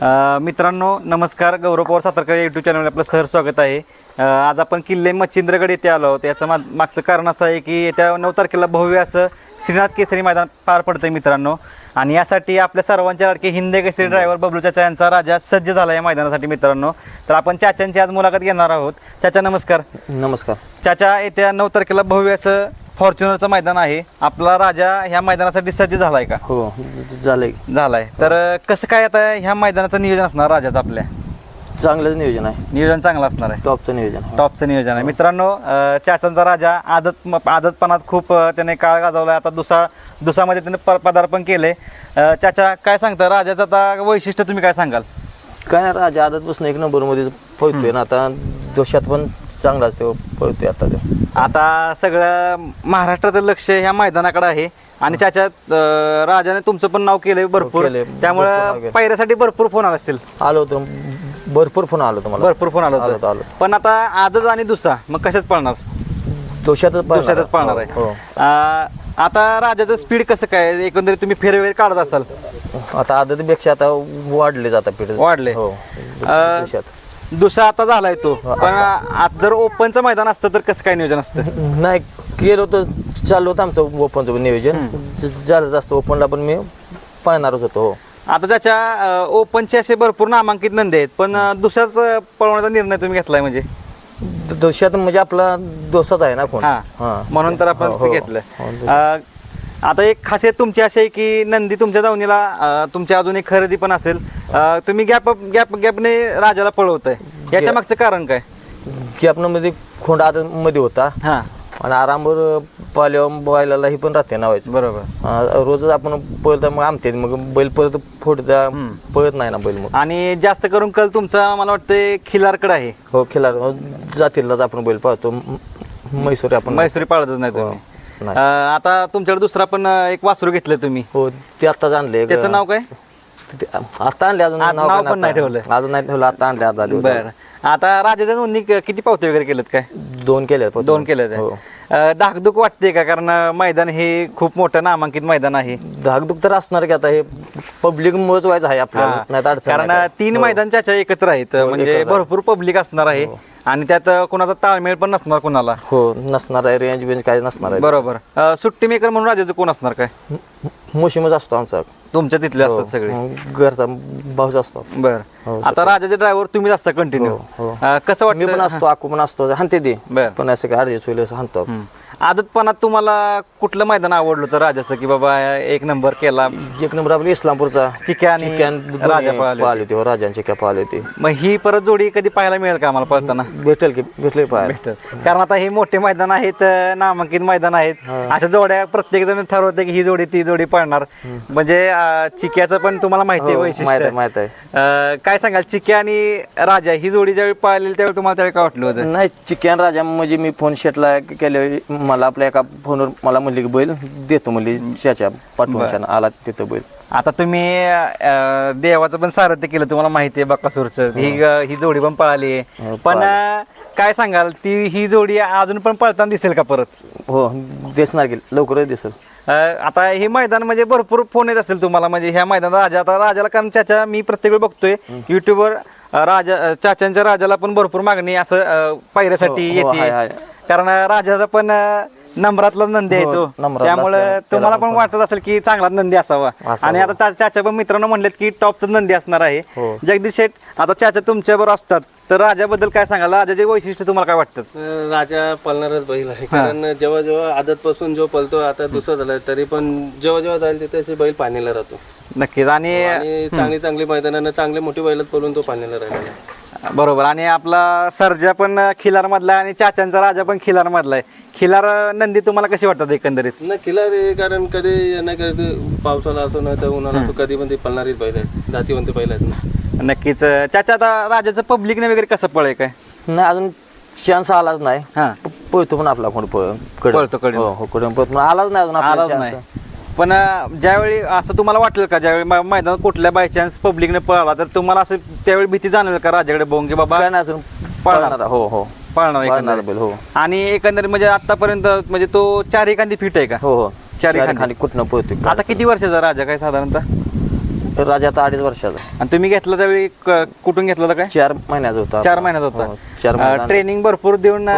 मित्रांनो नमस्कार. गौरव पवार सातारकर यूट्यूब चॅनलवर आपलं सहर स्वागत आहे. आज आपण किल्ले मच्छिंद्रगड येथे आलो आहोत. याचं मा मागचं कारण असं आहे की येत्या नऊ तारखेला भव्य असं श्रीनाथ केसरी मैदान पार पडतंय मित्रांनो. आणि यासाठी आपल्या सर्वांच्या लाडके हिंदे केसरी ड्रायव्हर बबलू चाचा यांचा राजा सज्ज झाला या मैदानासाठी मित्रांनो. तर आपण चाचांची आज मुलाखत घेणार आहोत. चाचा नमस्कार. नमस्कार. चाचा येत्या नऊ तारखेला भव्य असं फॉर्च्युनरचं मैदान आहे. आपला राजा ह्या मैदानासाठी सज्ज झालाय का? हो झालंय. झालाय. तर कसं काय आता ह्या मैदानाचं नियोजन असणार राजाचं आपल्या? चांगलंच नियोजन आहे. नियोजन चांगलं असणार आहे. टॉपचं नियोजन आहे. टॉपचं नियोजन आहे. मित्रांनो चाचांचा राजा आदत आदतपणात खूप त्याने काळ गाजवला आता दुसा दुसामध्ये त्याने प- पदार्पण केले चाचा काय सांगता? राजाचं आता वैशिष्ट्य तुम्ही काय सांगाल? काय नाही राजा आदतपासून एक नंबरमध्ये पळतोय ना. आता दोषात पण चांगलाच तो पळतोय आता तो. आता सगळं महाराष्ट्राचं लक्ष ह्या मैदानाकडे आहे. आणि अ, राजाने तुमचं पण नाव केलंय भरपूर. केलंय. भरपूर नाव त्यामुळं केलंय. पायऱ्यासाठी भरपूर फोन आला असतील. आलो होतो भरपूर फोन आलो तुम्हाला भरपूर फोन आला आलो होता आलो पण आता आदत आणि दुसरा मग कशात पळणार? दोषातच दुसऱ्यातच पळणार आहे. हो आ, आता राजाचं स्पीड कसं काय? एकंदरीत तुम्ही फेरवेर काढत असाल. हो. आता आदतपेक्षा आता वाढले जातात पीठ वाढले. हो दुसरा आता झालाय तो. पण आता जर ओपनचं मैदान असतं तर कसं काय नियोजन असतं? नाही केलं होतं चाललं होतं आमचं ओपनचं नियोजन. ज- झालं जास्त ओपनला पण मी पाहणारच होतो. हो आता त्याच्या ओपनचे असे भरपूर नामांकित नंदी आहेत पण दुसऱ्याच पळवण्याचा निर्णय तुम्ही घेतलाय म्हणजे? दोषात म्हणजे आपला दोषाच आहे ना फोन हा. म्हणून तर आपण हो, ते हो. घेतलं हो. अं, आता एक खासियत तुमची अशी आहे की नंदी तुमच्या दावणीला तुमच्या अजून एक खरेदी पण असेल. अं, तुम्ही गॅप गॅप गॅपने राजाला पळवताय. याच्या मागचं कारण काय? की आपण मध्ये खोंड आदत मध्ये होता. हा. आणि आरामवर पाल्यावर बैलाला ही पण राहते नावायचं बरोबर. अं, रोजच आपण पळता मग आमते मग बैल परत फोडता पळत नाही ना बैल मग. आणि जास्त करून कल तुमचा मला वाटतं खिलारकडे आहे. हो खिलार जातीलाच आपण बैल पाहतो म- म्हैसूर आपण मैसुरी पाळतच नाही तुम्ही. नाही. अं, आता तुमच्याकडे दुसरा पण अं, एक वासरू घेतलं तुम्ही. हो ते आत्ताच आणले त्याचं नाव काय? आता आणले अजून नाव पण नाही आता- ठेवलं. अजून नाही ठेवलं आता आणले आता बर. आता राजाच्या नोंदणी क- किती पावते वगैरे केलेत काय? दोन केले दोन केले हो. धाकधूक वाटते का? कारण मैदान हे खूप मोठं नामांकित मैदान आहे. धाकधूक तर असणार की आता हे पब्लिक मुळेच व्हायचं आहे आपल्याला हा. नाही तर अडचण कारण नाही काय. तीन हो. मैदान त्याच्या एकत्र आहेत. म्हणजे एकत्र आहे. भरपूर पब्लिक असणार आहे. आणि त्यात कोणाचा ताळमेळ पण नसणार कोणाला. हो नसणार आहे रेंज बेंज काय नसणार आहे. बरोबर. अं, सुट्टी मेकर म्हणून राजाचं कोण असणार काय? मोशीमच असतो आमचा. तुमच्या तिथले असतात सगळे. मग घरचा भाऊच असतो. बर. हो, आता राजाचे ड्रायव्हर तुम्हीच असता कंटिन्यू हो. कसं मी पण वाटतं? असतो आकू पण असतो. दे बर. पण असं काय अर्जेस होईल असं हाणतो. आदतपणात तुम्हाला कुठलं मैदान आवडलं होतं राजाचं की बाबा एक नंबर केला? एक नंबर आपला इस्लामपूरचा. चिक्या आणि चिक्यान राजा पळाले पाहिले होते हो राजांची काय पाहिले होते. मग ही परत जोडी कधी पाहायला मिळेल का आम्हाला पळताना? भेटेल की भेटले पाहायला. कारण आता हे मोठे मैदान आहेत अं, नामांकित मैदान आहेत. अशा जोड्या प्रत्येक जण ठरवते की ही जोडी ती जोडी पळणार. म्हणजे अं, चिक्याचं पण तुम्हाला माहिती आहे हो, माहीत वैशिष्ट्य आहे माहीत आहे. अं, काय सांगाल चिक्या आणि राजा ही जोडी ज्यावेळी पाहिलेली त्यावेळी तुम्हाला त्यावेळी काय वाटलं होतं? नाही चिकन राजा म्हणजे मी फोन शेटला केले मला आपल्या एका फोनवर मला म्हणले की बैल देतो म्हणली त्याच्या पाठवून आला तिथं बैल. आता तुम्ही अं, देवाचं पण सारथ्य केलं तुम्हाला माहिती आहे बकासूरचं. ही. ही जोडी पण पळाली आहे. हो, पण अं, काय सांगाल ती ही जोडी अजून पण पळताना दिसेल का परत? हो दिसणार की लवकरच दिसेल. अं, आता हे मैदान म्हणजे भरपूर फोन येत असेल तुम्हाला म्हणजे ह्या मैदानात राजा आता राजाला कारण चाचा मी प्रत्येक वेळी बघतोय युट्यूबवर राजा अं, चाचांच्या राजाला पण भरपूर मागणी असं अं, पायऱ्यासाठी हो, हो, येते. कारण राजाचा पण नंबरातला नंदी आहे हो, तो. नंबरातला त्यामुळे असल्यामुळे तुम्हाला पण वाटत असेल की चांगला नंदी असावा. असावा. आणि आता चा- चाचा पण मित्रांनो म्हणलेत की टॉपचं नंदी असणार आहे. हो. जगदीश शेठ आता चाचा तुमच्या बरोबर असतात. तर राजाबद्दल काय सांगाल? राजाचे वैशिष्ट्य तुम्हाला काय वाटतं राजा पळणारच बैल आहे. कारण जेव्हा जेव्हा आदत पासून जो पळतो आता दुसरा झालाय तरी पण जेव्हा जेव्हा जाईल तिथे असे बैल पाण्याला राहतो. नक्कीच. आणि आणि चांगली चांगली मैदानानं चांगले मोठी बैलत पळून तो पाण्याला राहिलेला आहे. बरोबर. आणि आपला सर्जा पण खिलार मधला आहे आणि चाचांचा राजा पण खिलार मधला आहे. खिलार नंदी तुम्हाला कशी वाटतात एकंदरीत? ना किल्ला रे कारण कधी नाही कधी पावसाला असो नाही तर उन्हाळा असो कधी पण ते पळणारीच बैल आहेत. जातीवंत बैल आहेत. ना नक्कीच. चाचा आता राजाचं पब्लिकने वगैरे कसं पळय काय? नाही अजून चान्स आलाच नाही. हा. पळतो पण आपला कोण पळकडे. पळतो कडे. हो हो कडे पळतो. पण आलाच नाही अजून आलाच आपला नाही. पण ज्यावेळी असं तुम्हाला वाटलं का? ज्यावेळी मैदानात कुठल्या बाय चान्स पब्लिकने पळाला तर तुम्हाला असं त्यावेळी भीती जाणवेल का राजाकडे की बाबा? अजून. पळणार. हो हो. पळणार एकंदरीत. हो. आणि एकंदरीत म्हणजे आतापर्यंत म्हणजे तो चार एखादी फिट आहे का? हो हो. चारी चारी खाली. खाली कुठनं पळतो आता किती वर्षाचा राजा काय साधारणतः? राजा आता अडीच वर्षाचा. आणि तुम्ही घेतला त्यावेळी कुठून घेतला होता काय? चार महिन्याचा होता. चार महिन्यात हो, होता चार महिन्यात अं, ट्रेनिंग भरपूर देऊन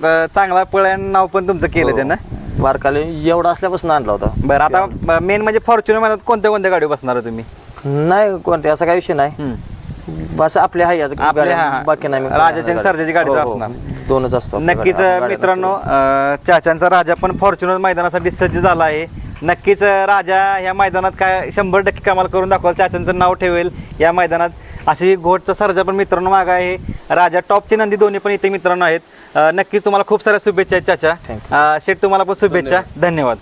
अं, चांगला पळ्यान नाव पण तुमचं केलं त्यानं बारकाले एवढा असल्यापासून आणला होता बरं आता मेन म्हणजे फॉर्च्युनर महिन्यात कोणत्या कोणत्या गाडी बसणार आहे तुम्ही नाही कोणते असा काही विषय नाही हम्म. बस आपले आहे आज आपले, गाड्या, हा, हा. बाकी नाही मग राजाची आणि सर्जाची गाडीच हो, हो. असणार. दोनच असतो आपल्या नक्कीच. गाड्या मित्रांनो अं, चाचांचा राजा पण फॉर्च्युनर मैदानासाठी सज्ज झाला आहे नक्कीच राजा या मैदानात काय शंभर टक्के कमाल करून दाखवाल चाचांचं नाव ठेवेल या मैदानात. अशी घोटचा सर्जा पण मित्रांनो मागा आहे. राजा टॉपची नंदी दोन्ही पण इथे मित्रांनो आहेत. नक्कीच तुम्हाला खूप साऱ्या शुभेच्छा आहेत चाचा. शेठ तुम्हाला पण शुभेच्छा. धन्यवाद.